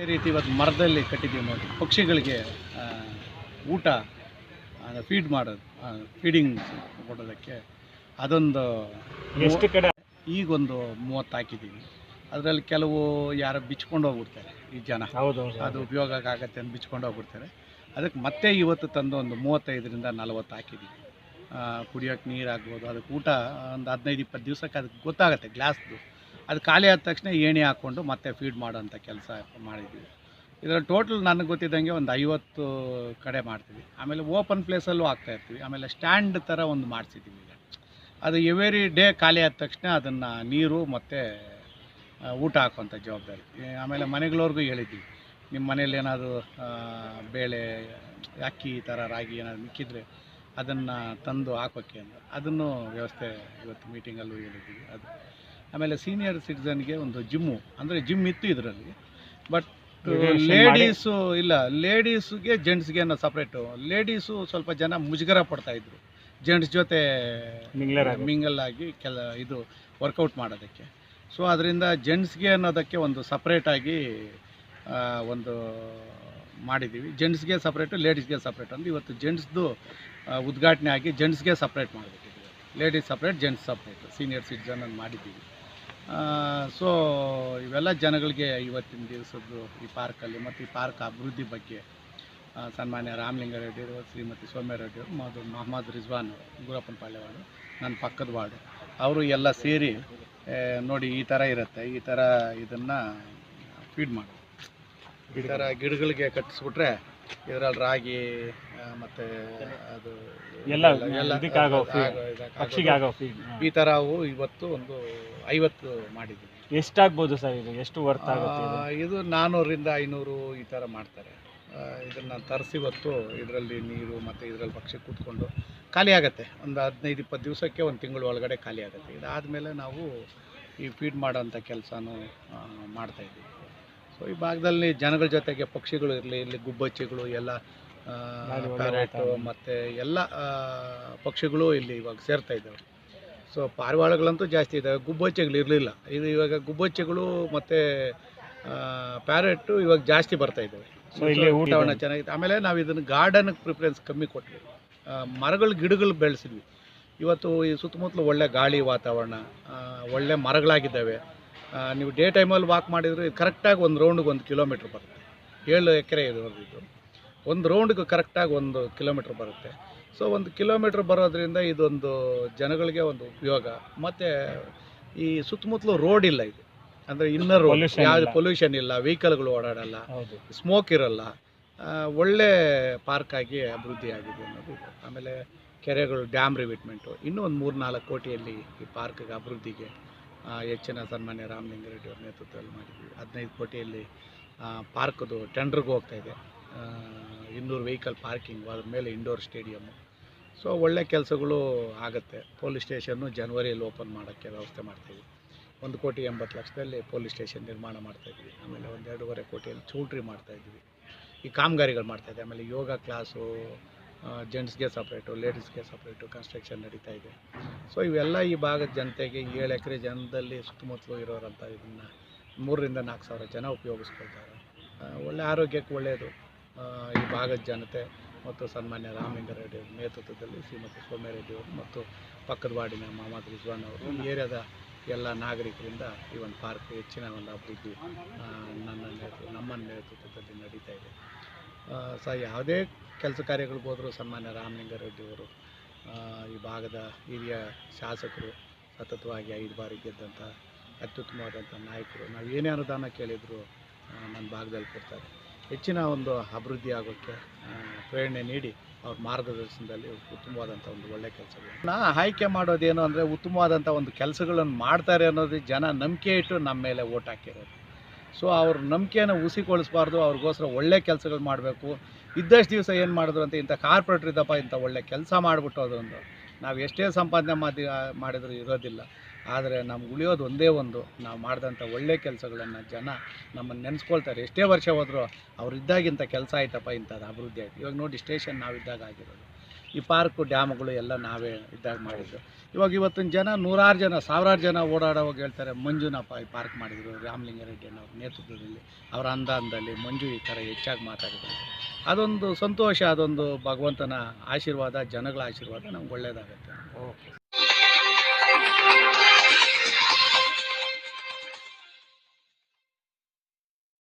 ಅದೇ ರೀತಿ ಇವತ್ತು ಮರದಲ್ಲಿ ಕಟ್ಟಿದ್ದೀವಿ ನೋಡಿ. ಪಕ್ಷಿಗಳಿಗೆ ಊಟ ಫೀಡ್ ಮಾಡೋದು ಫೀಡಿಂಗ್ ಕೊಡೋದಕ್ಕೆ ಅದೊಂದು ಎಷ್ಟು ಕಡೆ? ಈಗೊಂದು ಮೂವತ್ತು ಹಾಕಿದ್ದೀವಿ. ಅದರಲ್ಲಿ ಕೆಲವು ಯಾರು ಬಿಚ್ಕೊಂಡು ಹೋಗ್ಬಿಡ್ತಾರೆ ಈ ಜನ. ಹೌದು ಅದು ಉಪಯೋಗ ಆಗತ್ತೆ ಅಂತ ಬಿಚ್ಕೊಂಡು ಹೋಗ್ಬಿಡ್ತಾರೆ. ಅದಕ್ಕೆ ಮತ್ತೆ ಇವತ್ತು ತಂದು ಒಂದು ಮೂವತ್ತೈದರಿಂದ ನಲವತ್ತು ಹಾಕಿದ್ದೀವಿ. ಕುಡಿಯೋಕ್ಕೆ ನೀರು ಆಗ್ಬೋದು ಅದಕ್ಕೆ ಊಟ ಒಂದು ಹದಿನೈದು ಇಪ್ಪತ್ತು ದಿವಸಕ್ಕೆ ಅದಕ್ಕೆ ಗೊತ್ತಾಗುತ್ತೆ ಗ್ಲಾಸ್ದು. ಅದು ಖಾಲಿ ಆದ ತಕ್ಷಣ ಏಣಿ ಹಾಕ್ಕೊಂಡು ಮತ್ತೆ ಫೀಡ್ ಮಾಡೋಂಥ ಕೆಲಸ ಮಾಡಿದ್ವಿ. ಇದರಲ್ಲಿ ಟೋಟಲ್ ನನಗೆ ಗೊತ್ತಿದ್ದಂಗೆ ಒಂದು ಐವತ್ತು ಕಡೆ ಮಾಡ್ತೀವಿ. ಆಮೇಲೆ ಓಪನ್ ಪ್ಲೇಸಲ್ಲೂ ಇರ್ತೀವಿ. ಆಮೇಲೆ ಸ್ಟ್ಯಾಂಡ್ ಥರ ಒಂದು ಮಾಡಿಸಿದ್ದೀವಿ ಈಗ. ಅದು ಎವ್ರಿ ಡೇ ಖಾಲಿ ಆದ ತಕ್ಷಣ ಅದನ್ನು ನೀರು ಮತ್ತು ಊಟ ಹಾಕುವಂಥ ಜವಾಬ್ದಾರಿ. ಆಮೇಲೆ ಮನೆಗಳವ್ರಿಗೂ ಹೇಳಿದ್ವಿ. ನಿಮ್ಮ ಮನೇಲಿ ಏನಾದರೂ ಬೇಳೆ, ಅಕ್ಕಿ ಈ ಥರ ರಾಗಿ ಏನಾದರೂ ಮಿಕ್ಕಿದ್ರೆ ಅದನ್ನು ತಂದು ಹಾಕೋಕ್ಕೆ ಅಂತ. ಅದನ್ನು ವ್ಯವಸ್ಥೆ ಇವತ್ತು ಮೀಟಿಂಗಲ್ಲೂ ಹೇಳಿದ್ದೀವಿ ಅದು ಆಮೇಲೆ ಸೀನಿಯರ್ ಸಿಟಿಸನ್ಗೆ ಒಂದು ಜಿಮ್ಮು ಅಂದರೆ ಜಿಮ್ ಇತ್ತು ಇದರಲ್ಲಿ. ಬಟ್ ಲೇಡೀಸು ಇಲ್ಲ ಲೇಡೀಸ್ಗೆ ಜೆಂಟ್ಸ್ಗೆ ಅನ್ನೋ ಸಪ್ರೇಟು ಲೇಡೀಸು ಸ್ವಲ್ಪ ಜನ ಮುಜುಗರ ಪಡ್ತಾ ಇದ್ರು. ಜೆಂಟ್ಸ್ ಜೊತೆ. ಮಿಂಗಲ್ ಆಗಿ. ಕೆಲ ಇದು ವರ್ಕೌಟ್ ಮಾಡೋದಕ್ಕೆ. ಸೊ ಅದರಿಂದ ಜೆಂಟ್ಸ್ಗೆ ಅನ್ನೋದಕ್ಕೆ ಒಂದು ಸಪ್ರೇಟಾಗಿ ಒಂದು ಮಾಡಿದ್ದೀವಿ ಜೆಂಟ್ಸ್ಗೆ ಸಪ್ರೇಟು ಲೇಡೀಸ್ಗೆ ಸಪ್ರೇಟ್ ಅಂತ. ಇವತ್ತು ಜೆಂಟ್ಸ್ದು ಉದ್ಘಾಟನೆ ಆಗಿ ಜೆಂಟ್ಸ್ಗೆ separate ಮಾಡಬೇಕಿದ್ದೀವಿ ladies separate gents separate senior citizen ಅಂತ ಮಾಡಿದ್ದೀವಿ. ಸೊ ಇವೆಲ್ಲ ಜನಗಳಿಗೆ ಇವತ್ತಿನ ದಿವಸದ್ದು ಈ ಪಾರ್ಕಲ್ಲಿ ಮತ್ತು ಈ ಪಾರ್ಕ್ ಅಭಿವೃದ್ಧಿ ಬಗ್ಗೆ ಸನ್ಮಾನ್ಯ ಸನ್ಮಾನ್ಯ ರಾಮಲಿಂಗಾರೆಡ್ಡಿಯವರು ಶ್ರೀಮತಿ ಸೌಮ್ಯರೆಡ್ಡಿಯವರು ಮತ್ತು ಮೊಹಮ್ಮದ್ ರಿಜ್ವಾನ್ ಗುರಪ್ಪನ ಪಾಳ್ಯವಾಡು, ನನ್ನ ಪಕ್ಕದ ವಾರ್ಡು, ಅವರು ಎಲ್ಲ ಸೇರಿ ನೋಡಿ ಈ ಥರ ಇರುತ್ತೆ, ಈ ಥರ ಇದನ್ನು ಫೀಡ್ ಮಾಡಿ ಈ ಥರ ಗಿಡಗಳಿಗೆ ಕಟ್ಟಿಸ್ಬಿಟ್ರೆ ಇದರಲ್ಲಿ ರಾಗಿ ಮತ್ತೆ ಅದು ಎಲ್ಲ ಎಲ್ಲ ಇದಕ್ಕಾಗೋ. ಪಕ್ಷಿಗೆ ಆಗೋ ಫೀಡ್ ಈ ಥರ ಅವು ಇವತ್ತು ಒಂದು ಐವತ್ತು ಮಾಡಿದ್ದೀವಿ. ಎಷ್ಟಾಗ್ಬೋದು ಸರ್ ಇದು? ಎಷ್ಟು ವರ್ತ್ ಆಗುತ್ತೆ ಇದು? ಆ, ಇದು ನಾನ್ನೂರರಿಂದ ಐನೂರು ಈ ಥರ ಮಾಡ್ತಾರೆ. ಇದನ್ನು ತರಿಸಿ ಇವತ್ತು ಇದರಲ್ಲಿ ನೀರು ಮತ್ತು ಇದರಲ್ಲಿ ಪಕ್ಷಿ ಕೂತ್ಕೊಂಡು ಖಾಲಿ ಆಗುತ್ತೆ. ಒಂದು ಹದಿನೈದು ಇಪ್ಪತ್ತು ದಿವಸಕ್ಕೆ ಒಂದು ತಿಂಗಳ ಒಳಗಡೆ ಖಾಲಿ ಆಗುತ್ತೆ. ಇದಾದಮೇಲೆ ನಾವು ಈ ಫೀಡ್ ಮಾಡೋಂಥ ಕೆಲಸನೂ ಮಾಡ್ತಾಯಿದ್ದೀವಿ ಸೊ ಈ ಭಾಗದಲ್ಲಿ ಜನಗಳ ಜೊತೆಗೆ ಪಕ್ಷಿಗಳು ಇರಲಿ ಇಲ್ಲಿ ಗುಬ್ಬಚ್ಚಿಗಳು ಎಲ್ಲ ಪ್ಯಾರೆಟು. ಮತ್ತು ಎಲ್ಲ ಪಕ್ಷಿಗಳು ಇಲ್ಲಿ ಇವಾಗ ಸೇರ್ತಾ ಇದ್ದಾವೆ. ಸೊ ಪಾರಿವಾಳಗಳಂತೂ ಜಾಸ್ತಿ ಇದ್ದಾವೆ. ಗುಬ್ಬಚ್ಚೆಗಳು ಇರಲಿಲ್ಲ. ಇದು ಇವಾಗ ಗುಬ್ಬಚ್ಚೆಗಳು ಮತ್ತು ಪ್ಯಾರೆಟ್ಟು ಇವಾಗ ಜಾಸ್ತಿ ಬರ್ತಾ ಇದ್ದಾವೆ. ಸೊ ಇಲ್ಲಿ ಊಟ ಊಟವನ್ನು ಚೆನ್ನಾಗಿತ್ತು ಆಮೇಲೆ ನಾವು ಇದನ್ನು ಗಾರ್ಡನ್ಗೆ ಪ್ರಿಫರೆನ್ಸ್ ಕಮ್ಮಿ ಕೊಟ್ವಿ. ಮರಗಳು ಗಿಡಗಳು ಬೆಳೆಸಿದ್ವಿ. ಇವತ್ತು ಈ ಸುತ್ತಮುತ್ತಲು ಒಳ್ಳೆ ಗಾಳಿ ವಾತಾವರಣ ಒಳ್ಳೆ ಮರಗಳಾಗಿದ್ದಾವೆ. ನೀವು ಡೇ ಟೈಮಲ್ಲಿ ವಾಕ್ ಮಾಡಿದರೆ ಕರೆಕ್ಟಾಗಿ ಒಂದು ರೌಂಡ್ಗೆ ಒಂದು ಕಿಲೋಮೀಟ್ರ್ ಬರುತ್ತೆ. ಏಳು ಎಕರೆ ಇದು ಹೊರದಿದ್ದು. ಒಂದು ರೌಂಡ್ಗೆ ಕರೆಕ್ಟಾಗಿ ಒಂದು ಕಿಲೋಮೀಟ್ರ್ ಬರುತ್ತೆ. ಸೊ ಒಂದು ಕಿಲೋಮೀಟ್ರ್ ಬರೋದ್ರಿಂದ ಇದೊಂದು ಜನಗಳಿಗೆ ಒಂದು ಉಪಯೋಗ. ಮತ್ತು ಈ ಸುತ್ತಮುತ್ತಲು ರೋಡ್ ಇಲ್ಲ ಇದು. ಅಂದರೆ ಇನ್ನರ್ ಯಾವುದು. ಪೊಲ್ಯೂಷನ್ ಇಲ್ಲ. ವೆಹಿಕಲ್ಗಳು ಓಡಾಡಲ್ಲ. ಸ್ಮೋಕ್ ಇರಲ್ಲ. ಒಳ್ಳೆ ಪಾರ್ಕ್ ಆಗಿ ಅಭಿವೃದ್ಧಿ ಆಗಿದೆ ಅನ್ನೋದು ಇದು. ಆಮೇಲೆ ಕೆರೆಗಳು ಡ್ಯಾಮ್ ರಿವಿಟ್ಮೆಂಟು ಇನ್ನೂ ಒಂದು ಮೂರು ನಾಲ್ಕು ಕೋಟಿಯಲ್ಲಿ ಈ ಪಾರ್ಕ್ಗೆ ಅಭಿವೃದ್ಧಿಗೆ ಹೆಚ್ಚಿನ ಸನ್ಮಾನ್ಯ ರಾಮಲಿಂಗಾರೆಡ್ಡಿ ಅವ್ರ ನೇತೃತ್ವದಲ್ಲಿ ಮಾಡಿದ್ವಿ. ಹದಿನೈದು ಕೋಟಿಯಲ್ಲಿ ಪಾರ್ಕ್ದು ಟೆಂಡ್ರಿಗೆ ಹೋಗ್ತಾ ಇದೆ. ಆ, ಇನ್ನೂರು ವೆಹಿಕಲ್ ಪಾರ್ಕಿಂಗು, ಅದ್ರ ಮೇಲೆ ಇಂಡೋರ್ ಸ್ಟೇಡಿಯಮ್ಮು ಸೊ ಒಳ್ಳೆ ಕೆಲಸಗಳು ಆಗುತ್ತೆ. ಪೊಲೀಸ್ ಸ್ಟೇಷನ್ನು ಜನವರಿಯಲ್ಲಿ ಓಪನ್ ಮಾಡೋಕ್ಕೆ ವ್ಯವಸ್ಥೆ ಮಾಡ್ತೀವಿ. ಒಂದು ಕೋಟಿ ಎಂಬತ್ತು ಲಕ್ಷದಲ್ಲಿ ಪೊಲೀಸ್ ಸ್ಟೇಷನ್ ನಿರ್ಮಾಣ ಮಾಡ್ತಾಯಿದ್ವಿ ಆಮೇಲೆ ಒಂದು ಎರಡೂವರೆ ಕೋಟಿಯಲ್ಲಿ ಚೌಲ್ಟ್ರಿ ಮಾಡ್ತಾಯಿದ್ವಿ ಈ ಕಾಮಗಾರಿಗಳು ಮಾಡ್ತಾಯಿದ್ದೆ ಆಮೇಲೆ ಯೋಗ ಕ್ಲಾಸು ಜೆಂಟ್ಸ್ಗೆ ಸಪ್ರೇಟು ಲೇಡೀಸ್ಗೆ ಸಪ್ರೇಟು ಕನ್ಸ್ಟ್ರಕ್ಷನ್ ನಡೀತಾ ಇದೆ. ಸೊ ಇವೆಲ್ಲ ಈ ಭಾಗದ ಜನತೆಗೆ ಏಳು ಎಕರೆ ಜನದಲ್ಲಿ ಸುತ್ತಮುತ್ತಲು ಇರೋರಂಥ ಇದನ್ನು ಮೂರರಿಂದ ನಾಲ್ಕು ಸಾವಿರ ಜನ ಉಪಯೋಗಿಸ್ಕೊಳ್ತಾರೆ. ಒಳ್ಳೆ ಆರೋಗ್ಯಕ್ಕೆ ಒಳ್ಳೆಯದು. ಈ ಭಾಗದ ಜನತೆ ಮತ್ತು ಸನ್ಮಾನ್ಯ ರಾಮಲಿಂಗಾರೆಡ್ಡಿ ಅವರ ನೇತೃತ್ವದಲ್ಲಿ ಶ್ರೀಮತಿ ಸೌಮ್ಯರೆಡ್ಡಿ ಅವರು ಮತ್ತು ಪಕ್ಕದ ವಾರ್ಡಿನ ಮಹಮ್ಮದ್ ರಿಜ್ವಾನ್ ಅವರು ಏರಿಯಾದ ಎಲ್ಲ ನಾಗರಿಕರಿಂದ ಈ ಒಂದು ಪಾರ್ಕ್ ಹೆಚ್ಚಿನ ಒಂದು ಅಭಿವೃದ್ಧಿ ನನ್ನ ನೇತೃತ್ವ ನಮ್ಮ ನೇತೃತ್ವದಲ್ಲಿ ನಡೀತಾ ಇದೆ. ಸ ಯಾವುದೇ ಕೆಲಸ ಕಾರ್ಯಗಳಿಗೆ ಹೋದರೂ ಸನ್ಮಾನ್ಯ ರಾಮಲಿಂಗಾರೆಡ್ಡಿ ಅವರು ಈ ಭಾಗದ ಹಿರಿಯ ಶಾಸಕರು ಸತತವಾಗಿ ಐದು ಬಾರಿ ಗೆದ್ದಂಥ ಅತ್ಯುತ್ತಮವಾದಂಥ ನಾಯಕರು. ನಾವು ಏನೇ ಅನುದಾನ ಕೇಳಿದರೂ ನನ್ನ ಭಾಗದಲ್ಲಿ ಕೊಡ್ತಾರೆ. ಹೆಚ್ಚಿನ ಒಂದು ಅಭಿವೃದ್ಧಿ ಆಗೋಕ್ಕೆ ಪ್ರೇರಣೆ ನೀಡಿ ಅವ್ರ ಮಾರ್ಗದರ್ಶನದಲ್ಲಿ ಉತ್ತಮವಾದಂಥ ಒಂದು ಒಳ್ಳೆ ಕೆಲಸಗಳು. ನಾ ಆಯ್ಕೆ ಮಾಡೋದೇನು ಅಂದರೆ ಉತ್ತಮವಾದಂಥ ಒಂದು ಕೆಲಸಗಳನ್ನು ಮಾಡ್ತಾರೆ ಅನ್ನೋದು ಜನ ನಂಬಿಕೆ ಇಟ್ಟು ನಮ್ಮ ಮೇಲೆ ಓಟ್ ಹಾಕಿರೋದು. ಸೊ ಅವ್ರ ನಂಬಿಕೆಯನ್ನು ಹುಸಿಗೊಳಿಸ್ಬಾರ್ದು ಅವ್ರಿಗೋಸ್ಕರ ಒಳ್ಳೆ ಕೆಲಸಗಳು ಮಾಡಬೇಕು. ಇದ್ದಷ್ಟು ದಿವಸ ಏನು ಮಾಡಿದ್ರು ಅಂತ ಇಂಥ ಇದ್ದಪ್ಪ ಇಂಥ ಒಳ್ಳೆ ಕೆಲಸ ಮಾಡಿಬಿಟ್ಟು ಅದೊಂದು ನಾವು ಎಷ್ಟೇ ಸಂಪಾದನೆ ಮಾಡಿ ಮಾಡಿದರೂ ಇರೋದಿಲ್ಲ. ಆದರೆ ನಮ್ಗೆ ಉಳಿಯೋದು ಒಂದೇ ಒಂದು. ನಾವು ಮಾಡಿದಂಥ ಒಳ್ಳೆ ಕೆಲಸಗಳನ್ನು ಜನ ನಮ್ಮನ್ನು ನೆನೆಸ್ಕೊಳ್ತಾರೆ. ಎಷ್ಟೇ ವರ್ಷ ಹೋದರೂ ಅವ್ರು ಇದ್ದಾಗಿಂಥ ಕೆಲಸ ಆಯ್ತಪ್ಪ ಇಂಥದ್ದು ಅಭಿವೃದ್ಧಿ ಆಯ್ತು. ಇವಾಗ ನೋಡಿ ಸ್ಟೇಷನ್ ನಾವಿದ್ದಾಗ ಆಗಿರೋದು. ಈ ಪಾರ್ಕು, ಡ್ಯಾಮ್ಗಳು ಎಲ್ಲ ನಾವೇ ಇದ್ದಾಗ ಮಾಡಿದ್ದು. ಇವಾಗ ಇವತ್ತಿನ ಜನ ನೂರಾರು ಜನ, ಸಾವಿರಾರು ಜನ ಓಡಾಡೋವಾಗ ಹೇಳ್ತಾರೆ, ಮಂಜುನಪ್ಪ ಈ ಪಾರ್ಕ್ ಮಾಡಿದರು ರಾಮಲಿಂಗಾರೆಡ್ಡಿ ಅನ್ನೋರ ನೇತೃತ್ವದಲ್ಲಿ, ಅವರ ಅಂದಾಂದಲ್ಲಿ ಮಂಜು ಈ ಥರ ಹೆಚ್ಚಾಗಿ ಮಾತಾಡಿದ್ದಾರೆ ಅದೊಂದು ಸಂತೋಷ, ಅದೊಂದು ಭಗವಂತನ ಆಶೀರ್ವಾದ, ಜನಗಳ ಆಶೀರ್ವಾದ ನಮ್ಗೆ ಒಳ್ಳೆಯದಾಗುತ್ತೆ ಓಕೆ.